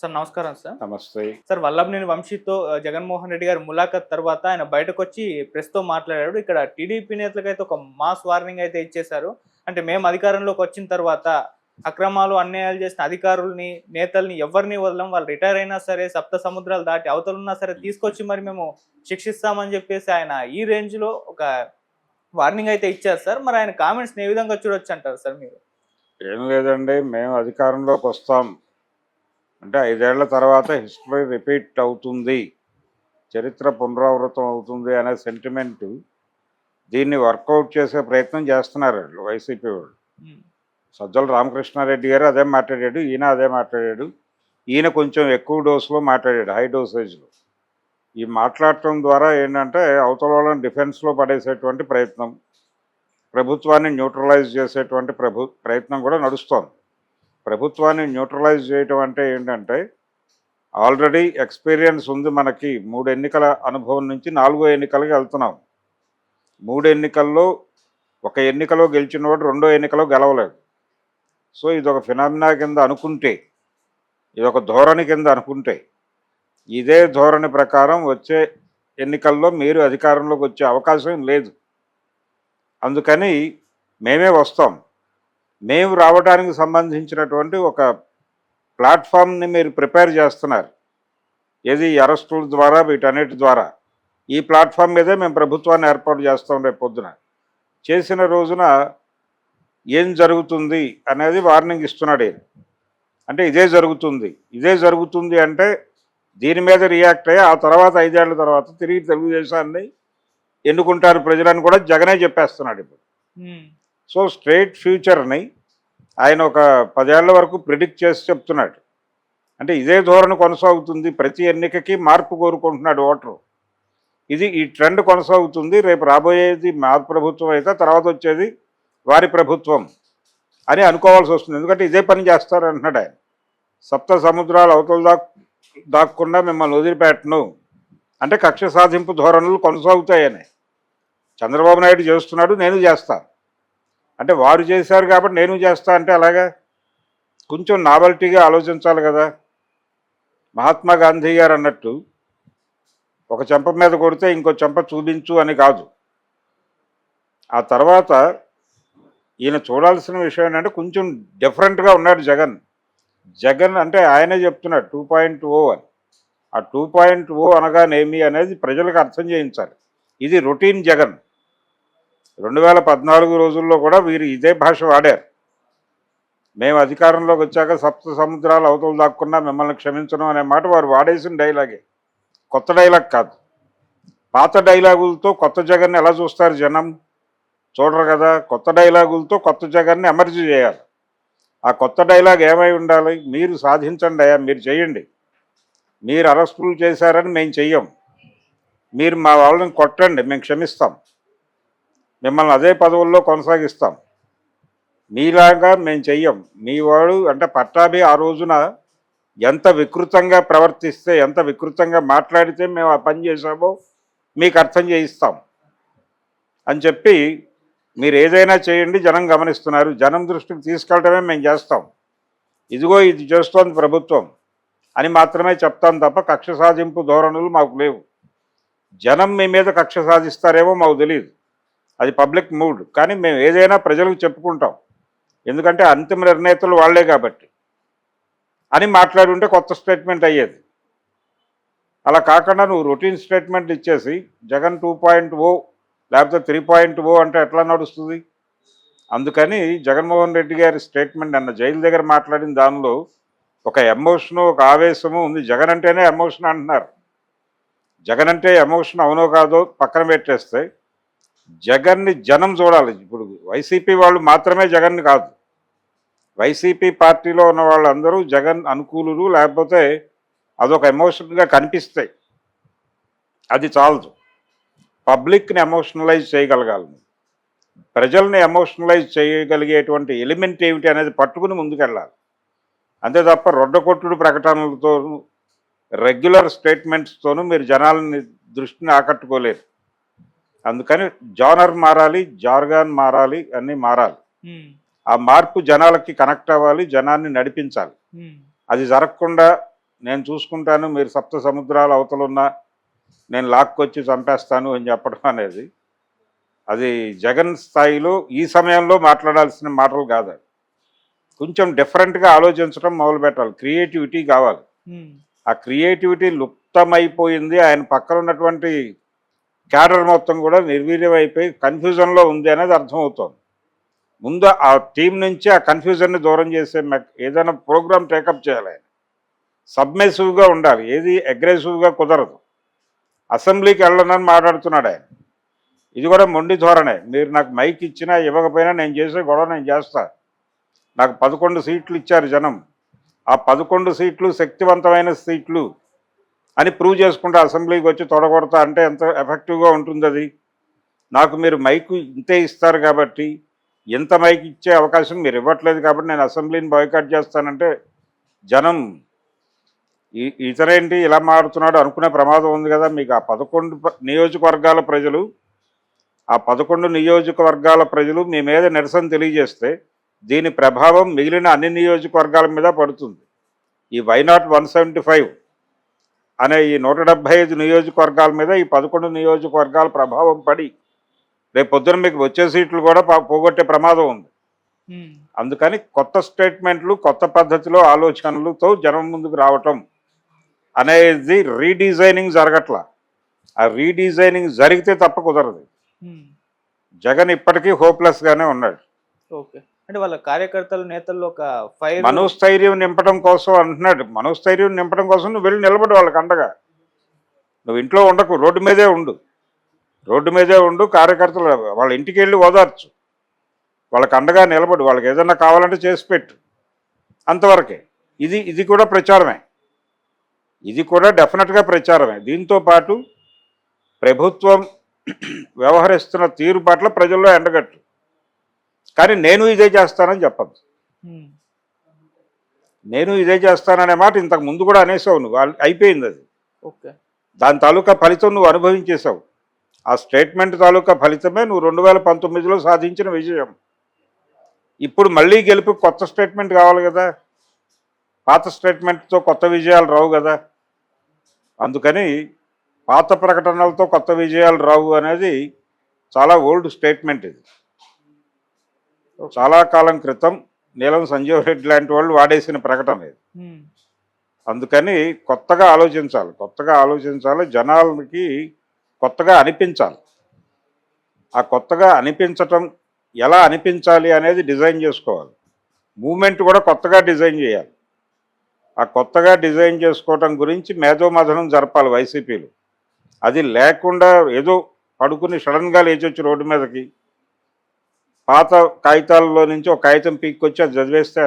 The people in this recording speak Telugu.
సార్ నమస్కారం సార్. నమస్తే. సార్ వల్లభనేని వంశీతో జగన్మోహన్ రెడ్డి గారి ములాఖత్ తర్వాత ఆయన బయటకు వచ్చి ప్రెస్తో మాట్లాడాడు ఇక్కడ టీడీపీ నేతలకైతే ఒక మాస్ వార్నింగ్ అయితే ఇచ్చేశారు. అంటే మేము అధికారంలోకి వచ్చిన తర్వాత అక్రమాలు అన్యాయాలు చేసిన అధికారుల్ని నేతల్ని ఎవరిని వదలం వాళ్ళు రిటైర్ అయినా సరే సప్త సముద్రాలు దాటి అవతలున్నా సరే తీసుకొచ్చి మరి మేము శిక్షిస్తామని చెప్పేసి ఆయన ఈ రేంజ్లో ఒక వార్నింగ్ అయితే ఇచ్చారు సార్. మరి ఆయన కామెంట్స్ ఏ విధంగా చూడొచ్చు అంటారు సార్ మీరు? ఏం లేదండి మేము అధికారంలోకి వస్తాం. అంటే ఐదేళ్ళ తర్వాత హిస్టరీ రిపీట్ అవుతుంది చరిత్ర పునరావృతం అవుతుంది అనే సెంటిమెంట్ దీన్ని వర్కౌట్ చేసే ప్రయత్నం చేస్తున్నారు వాళ్ళు వైసీపీ వాళ్ళు. సజ్జల రామకృష్ణారెడ్డి గారు అదే మాట్లాడాడు ఈయన అదే మాట్లాడాడు ఈయన కొంచెం ఎక్కువ డోసులో మాట్లాడాడు హై డోసేజ్లో. ఈ మాట్లాడటం ద్వారా ఏంటంటే అవతల వాళ్ళని డిఫెన్స్లో పడేసేటువంటి ప్రయత్నం ప్రభుత్వాన్ని న్యూట్రలైజ్ చేసేటువంటి ప్రభు ప్రయత్నం కూడా నడుస్తోంది. ప్రభుత్వాన్ని న్యూట్రలైజ్ చేయటం అంటే ఏంటంటే ఆల్రెడీ ఎక్స్పీరియన్స్ ఉంది మనకి. మూడు ఎన్నికల అనుభవం నుంచి నాలుగో ఎన్నికలకి వెళ్తున్నాం. మూడు ఎన్నికల్లో ఒక ఎన్నికలో గెలిచినవాడు రెండో ఎన్నికలో గెలవలేదు. సో ఇది ఒక ఫినామినా కింద అనుకుంటే ఇది ఒక ధోరణి కింద అనుకుంటే ఇదే ధోరణి ప్రకారం వచ్చే ఎన్నికల్లో మీరు అధికారంలోకి వచ్చే అవకాశం లేదు. అందుకని మేమే వస్తాం. మేము రావడానికి సంబంధించినటువంటి ఒక ప్లాట్ఫామ్ని మీరు ప్రిపేర్ చేస్తున్నారు. ఏది అరెస్టుల ద్వారా వీటన్నిటి ద్వారా. ఈ ప్లాట్ఫామ్ మీదే మేము ప్రభుత్వాన్ని ఏర్పాటు చేస్తాం రేపు పొద్దున. చేసిన రోజున ఏం జరుగుతుంది అనేది వార్నింగ్ ఇస్తున్నాడు ఈయన. అంటే ఇదే జరుగుతుంది. ఇదే జరుగుతుంది అంటే దీని మీద రియాక్ట్ అయ్యి ఆ తర్వాత ఐదేళ్ళ తర్వాత తిరిగి తెలుగుదేశాన్ని ఎన్నుకుంటారు ప్రజలని కూడా జగనే చెప్పేస్తున్నాడు ఇప్పుడు. సో స్ట్రేట్ ఫ్యూచర్ని ఆయన ఒక పదేళ్ళ వరకు ప్రిడిక్ట్ చేసి చెప్తున్నాడు. అంటే ఇదే ధోరణి కొనసాగుతుంది. ప్రతి ఎన్నికకి మార్పు కోరుకుంటున్నాడు ఓటరు. ఇది ఈ ట్రెండ్ కొనసాగుతుంది. రేపు రాబోయేది మా ప్రభుత్వం అయితే తర్వాత వచ్చేది వారి ప్రభుత్వం అని అనుకోవాల్సి వస్తుంది. ఎందుకంటే ఇదే పని చేస్తారు అంటున్నాడు ఆయన. సప్త సముద్రాలు అవతల దాక్ దాక్కుండా మిమ్మల్ని వదిలిపెట్టను. అంటే కక్ష సాధింపు ధోరణులు కొనసాగుతాయని. చంద్రబాబు నాయుడు చేస్తున్నాడు నేను చేస్తాను. అంటే వారు చేశారు కాబట్టి నేను చేస్తా అంటే అలాగా? కొంచెం నావల్టీగా ఆలోచించాలి కదా. మహాత్మా గాంధీ గారు అన్నట్టు ఒక చెంప మీద కొడితే ఇంకో చెంప చూపించు అని కాదు. ఆ తర్వాత ఈయన చూడాల్సిన విషయం ఏంటంటే కొంచెం డిఫరెంట్గా ఉన్నాడు జగన్. జగన్ అంటే ఆయనే చెప్తున్నాడు టూ పాయింట్ ఓ అని. ఆ టూ పాయింట్ ఓ అనగానేమి అనేది ప్రజలకు అర్థం చేయించాలి. ఇది రొటీన్ జగన్. రెండు వేల పద్నాలుగు రోజుల్లో కూడా వీరు ఇదే భాష వాడారు. మేము అధికారంలోకి వచ్చాక సప్త సముద్రాలు అవతలు దాక్కున్నా మిమ్మల్ని క్షమించడం అనే మాట వారు వాడేసిన డైలాగే. కొత్త డైలాగ్ కాదు. పాత డైలాగులతో కొత్త జగన్ ఎలా చూస్తారు జనం? చూడరు కదా కొత్త డైలాగులతో కొత్త జగన్ని ఎమర్జీ చేయాలి. ఆ కొత్త డైలాగ్ ఏమై ఉండాలి? మీరు సాధించండి అయ్యా మీరు చేయండి. మీరు అరెస్టులు చేశారని మేము చెయ్యం. మీరు మా వాళ్ళని కొట్టండి మేము క్షమిస్తాం. మిమ్మల్ని అదే పదవుల్లో కొనసాగిస్తాం. మీలాగా మేము చెయ్యం. మీ వాడు అంటే పట్టాభి ఆ రోజున ఎంత వికృతంగా ప్రవర్తిస్తే ఎంత వికృతంగా మాట్లాడితే మేము ఆ పని చేసామో మీకు అర్థం చేయిస్తాం. అని చెప్పి మీరు ఏదైనా చేయండి జనం గమనిస్తున్నారు. జనం దృష్టికి తీసుకెళ్ళటమే మేము చేస్తాం. ఇదిగో ఇది చేస్తోంది ప్రభుత్వం అని మాత్రమే చెప్తాం తప్ప కక్ష సాధింపు ధోరణులు మాకు లేవు. జనం మీ మీద కక్ష సాధిస్తారేమో మాకు తెలియదు అది పబ్లిక్ మూడ్. కానీ మేము ఏదైనా ప్రజలకు చెప్పుకుంటాం. ఎందుకంటే అంతిమ నిర్ణేతలు వాళ్ళే కాబట్టి. అని మాట్లాడుంటే కొత్త స్టేట్మెంట్ అయ్యేది. అలా కాకుండా నువ్వు రొటీన్ స్టేట్మెంట్ ఇచ్చేసి జగన్ టూ పాయింట్ ఓ లేకపోతే త్రీ పాయింట్ ఓ అంటే ఎట్లా నడుస్తుంది? అందుకని జగన్మోహన్ రెడ్డి గారి స్టేట్మెంట్ అన్న జైలు దగ్గర మాట్లాడిన దానిలో ఒక ఎమోషను ఒక ఆవేశము ఉంది. జగన్ అంటేనే ఎమోషన్ అంటున్నారు. జగన్ అంటే ఎమోషన్ అవునో కాదో పక్కన పెట్టేస్తే జగన్ని జనం చూడాలి. ఇప్పుడు వైసీపీ వాళ్ళు మాత్రమే జగన్ని కాదు. వైసీపీ పార్టీలో ఉన్న వాళ్ళందరూ జగన్ అనుకూలులు లేకపోతే అదొక ఎమోషన్గా కనిపిస్తాయి. అది చాలదు. పబ్లిక్ని ఎమోషనలైజ్ చేయగలగాలి ప్రజల్ని ఎమోషనలైజ్ చేయగలిగేటువంటి ఎలిమెంట్ ఏమిటి అనేది పట్టుకుని ముందుకెళ్ళాలి. అంతే తప్ప రొడ్డకొట్టుడు ప్రకటనలతోనూ రెగ్యులర్ స్టేట్మెంట్స్తోనూ మీరు జనాలని దృష్టిని ఆకట్టుకోలేరు. అందుకని జానర్ మారాలి జార్గాన్ మారాలి అన్నీ మారాలి. ఆ మార్పు జనాలకి కనెక్ట్ అవ్వాలి జనాన్ని నడిపించాలి. అది జరగకుండా నేను చూసుకుంటాను మీరు సప్త సముద్రాల అవతలున్నా నేను లాక్కొచ్చి చంపేస్తాను అని చెప్పడం అనేది అది జగన్ స్థాయిలో ఈ సమయంలో మాట్లాడాల్సిన మాటలు కాదు. కొంచెం డిఫరెంట్గా ఆలోచించడం మొదలు పెట్టాలి క్రియేటివిటీ కావాలి. ఆ క్రియేటివిటీ లుప్తమైపోయింది. ఆయన పక్కన ఉన్నటువంటి క్యాడర్ మొత్తం కూడా నిర్వీర్యం అయిపోయి కన్ఫ్యూజన్లో ఉంది అనేది అర్థమవుతోంది. ముందు ఆ టీం నుంచి ఆ కన్ఫ్యూజన్ని దూరం చేసే ఏదైనా ప్రోగ్రామ్ టేకప్ చేయాలి. సబ్మెసివ్గా ఉండాలి. ఏది అగ్రెసివ్గా కుదరదు. అసెంబ్లీకి వెళ్ళనని మాట్లాడుతున్నాడు ఆయన. ఇది కూడా మొండి ధోరణే. మీరు నాకు మైక్ ఇచ్చినా ఇవ్వకపోయినా నేను చేసే గొడవ నేను చేస్తా. నాకు పదకొండు సీట్లు ఇచ్చారు జనం. ఆ పదకొండు సీట్లు శక్తివంతమైన సీట్లు అని ప్రూవ్ చేసుకుంటే అసెంబ్లీకి వచ్చి తొడగొడతా అంటే ఎంత ఎఫెక్టివ్గా ఉంటుంది అది నాకు మీరు మైకు ఇంతే ఇస్తారు కాబట్టి ఎంత మైక్ ఇచ్చే అవకాశం మీరు ఇవ్వట్లేదు కాబట్టి నేను అసెంబ్లీని బాయ్కాట్ చేస్తానంటే జనం ఇతరేంటి ఇలా మారుతున్నాడు అనుకునే ప్రమాదం ఉంది కదా? మీకు ఆ పదకొండు నియోజకవర్గాల ప్రజలు ఆ పదకొండు నియోజకవర్గాల ప్రజలు మీ మీద నిరసన తెలియజేస్తే దీని ప్రభావం మిగిలిన అన్ని నియోజకవర్గాల మీద పడుతుంది. ఈ వైనాట్ వన్ సెవెంటీ ఫైవ్ అనే ఈ నూట డెబ్బై ఐదు నియోజకవర్గాల మీద ఈ పదకొండు నియోజకవర్గాల ప్రభావం పడి రేపు పొద్దున మీకు వచ్చే సీట్లు కూడా పోగొట్టే ప్రమాదం ఉంది. అందుకని కొత్త స్టేట్మెంట్లు కొత్త పద్ధతిలో ఆలోచనలతో జనం ముందుకు రావటం అనేది రీడిజైనింగ్ జరగట్లా. ఆ రీడిజైనింగ్ జరిగితే తప్ప కుదరదు. జగన్ ఇప్పటికీ హోప్లెస్గానే ఉన్నాడు. ఓకే. అంటే వాళ్ళ కార్యకర్తలు నేతల్లో ఒక ఫైర్ మనోస్థైర్యం నింపడం కోసం అంటున్నాడు. మనోస్థైర్యం నింపడం కోసం నువ్వు వెళ్ళి నిలబడి వాళ్ళకి అండగా. నువ్వు ఇంట్లో ఉండకు రోడ్డు మీదే ఉండు. రోడ్డు మీదే ఉండు కార్యకర్తలు వాళ్ళ ఇంటికి వెళ్ళి ఓదార్చు. వాళ్ళకి అండగా నిలబడు వాళ్ళకి ఏదైనా కావాలంటే చేసి పెట్టు. అంతవరకే. ఇది ఇది కూడా ప్రచారమే. ఇది కూడా డెఫినెట్గా ప్రచారమే. దీంతో పాటు ప్రభుత్వం వ్యవహరిస్తున్న తీరు పట్ల ప్రజల్లో ఎండగట్టు. కానీ నేను ఇదే చేస్తానని చెప్పద్దు ఉమ్, నేను ఇదే చేస్తాననే మాట ఇంతకు ముందు కూడా అనేసావు నువ్వు. అయిపోయింది అది. ఓకే. దాని తాలూకా ఫలితం నువ్వు అనుభవించేశావు. ఆ స్టేట్మెంట్ తాలూకా ఫలితమే నువ్వు రెండు వేల పంతొమ్మిదిలో సాధించిన విజయం. ఇప్పుడు మళ్ళీ గెలుపు కొత్త స్టేట్మెంట్ కావాలి కదా. పాత స్టేట్మెంట్తో కొత్త విజయాలు రావు కదా. అందుకని పాత ప్రకటనలతో కొత్త విజయాలు రావు అనేది చాలా ఓల్డ్ స్టేట్మెంట్ ఇది. చాలా కాలం క్రితం నీలం సంజీవ్ రెడ్డి లాంటి వాళ్ళు వాడేసిన ప్రకటన ఇది. అందుకని కొత్తగా ఆలోచించాలి కొత్తగా ఆలోచించాలి జనాలకి కొత్తగా అనిపించాలి. ఆ కొత్తగా అనిపించటం ఎలా అనిపించాలి అనేది డిజైన్ చేసుకోవాలి. మూమెంట్ కూడా కొత్తగా డిజైన్ చేయాలి. ఆ కొత్తగా డిజైన్ చేసుకోవటం గురించి మేధోమథనం జరపాలి వైసీపీలు. అది లేకుండా ఏదో పడుకుని సడన్గా లేచొచ్చు రోడ్డు మీదకి పాత కాగితాల్లో నుంచి ఒక కాగితం పీక్కొచ్చి అది చదివేస్తే